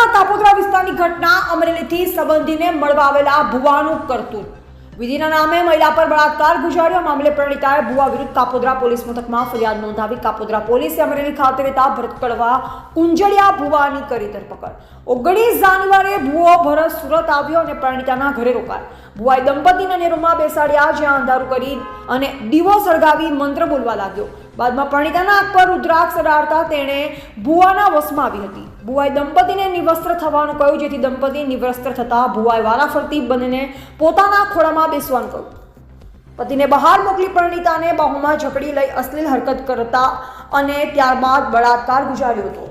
સુરતના તાપોદરા વિસ્તારની ઘટના અમરેલીથી સંબંધીને મળવા આવેલા ભુવાનું કરતું. વિધિના નામે મહિલા પર બળાત્કાર ગુજાર્યો. મામલે પ્રણીતાએ ભુવા વિરુદ્ધ કાપોદ્રા પોલીસ મથકમાં ફરિયાદ નોંધાવી કાપોદ્રા પોલીસે અમરેલી ખાતે રહેતા ભરત કડવા કુંજળિયા ભુવાની કરી ધરપકડ. ઓગણીસ જાન્યુઆરીએ ભુવો ભરત સુરત આવ્યો અને પ્રણીતાના ઘરે રોકાયો. ભુવાએ દંપતીને અને બેસાડ્યા, જ્યાં અંધારું કરી અને દીવો સળગાવી મંત્ર બોલવા લાગ્યો. બાદમાં પ્રણીતાના આંખ પર રુદ્રાક્ષ અડાડતા તેણે ભુવાના વશમાં આવી હતી. ભુવાએ દંપતીને નિવસ્ત્ર થવાનું કહ્યું, જેથી દંપતી નિવસ્ત્ર થતા ભુવાએ વારાફરતી બંનેને પોતાના ખોળામાં બેસવાનું કહ્યું. પતિને બહાર મોકલી પ્રણીતાને બાહુમાં જકડી લઈ અશ્લીલ હરકત કરતા અને ત્યારબાદ બળાત્કાર ગુજાર્યો હતો.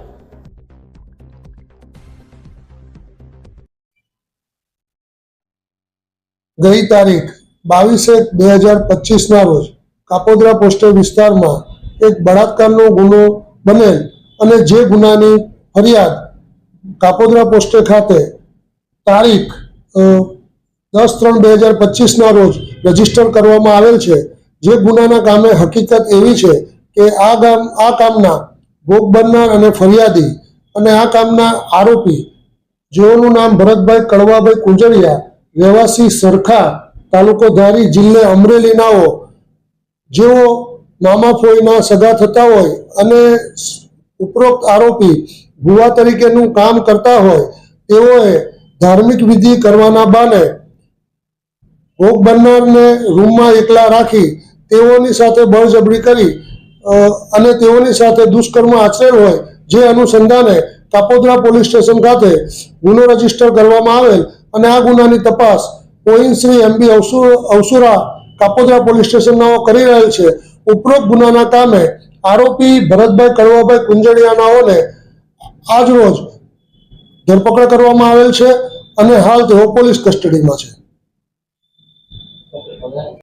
ગઈ તારીખ બાવીસ એક બે હજાર પચીસના રોજ કાપોદ્રા પોસ્ટલ વિસ્તારમાં એક બળાત્કારનો ગુનો બનેલ અને જે ગુનાની ફરિયાદ કાપોદરા પોસ્ટે ખાતે તારીખ દસ ત્રણ બે હજાર પચીસના રોજ રજિસ્ટર કરવામાં આવેલ છે. જે ગુનાના કામે હકીકત એવી છે કે આ ગામ, આ કામના ભોગ બનનાર અને ફરિયાદી અને આ કામના આરોપી, જેઓનું નામ ભરતભાઈ કડવાભાઈ કુંજળિયા રહેવાસી સરખા તાલુકો ધારી જિલ્લે અમરેલીનાઓ જેઓ મામા ફોઈના સગા થતા હોય અને ઉપરોક્ત આરોપી ભુવા તરીકેનું કામ કરતા હોય, તેઓએ ધાર્મિક વિધિ કરવાના બાને ભોગ બનનારને રૂમમાં એકલા રાખી તેઓની સાથે બળજબરી કરી અને તેઓની સાથે દુષ્કર્મ આચરેલ હોય, જે અનુસંધાને કાપોદ્રા પોલીસ સ્ટેશન ખાતે ગુનો રજિસ્ટર કરવામાં આવેલ અને આ ગુનાની તપાસ પોઈન્ટ શ્રી એમબી અવસુરા કાપોદ્રા પોલીસ સ્ટેશનના કરી રહેલ છે. ઉપરોક્ત ગુનાના કામે આરોપી ભરતભાઈ કડવાભાઈ કુંજળિયાનાઓને આજ રોજ ધરપકડ કરવામાં આવેલ છે અને હાલ તેઓ પોલીસ કસ્ટડીમાં છે.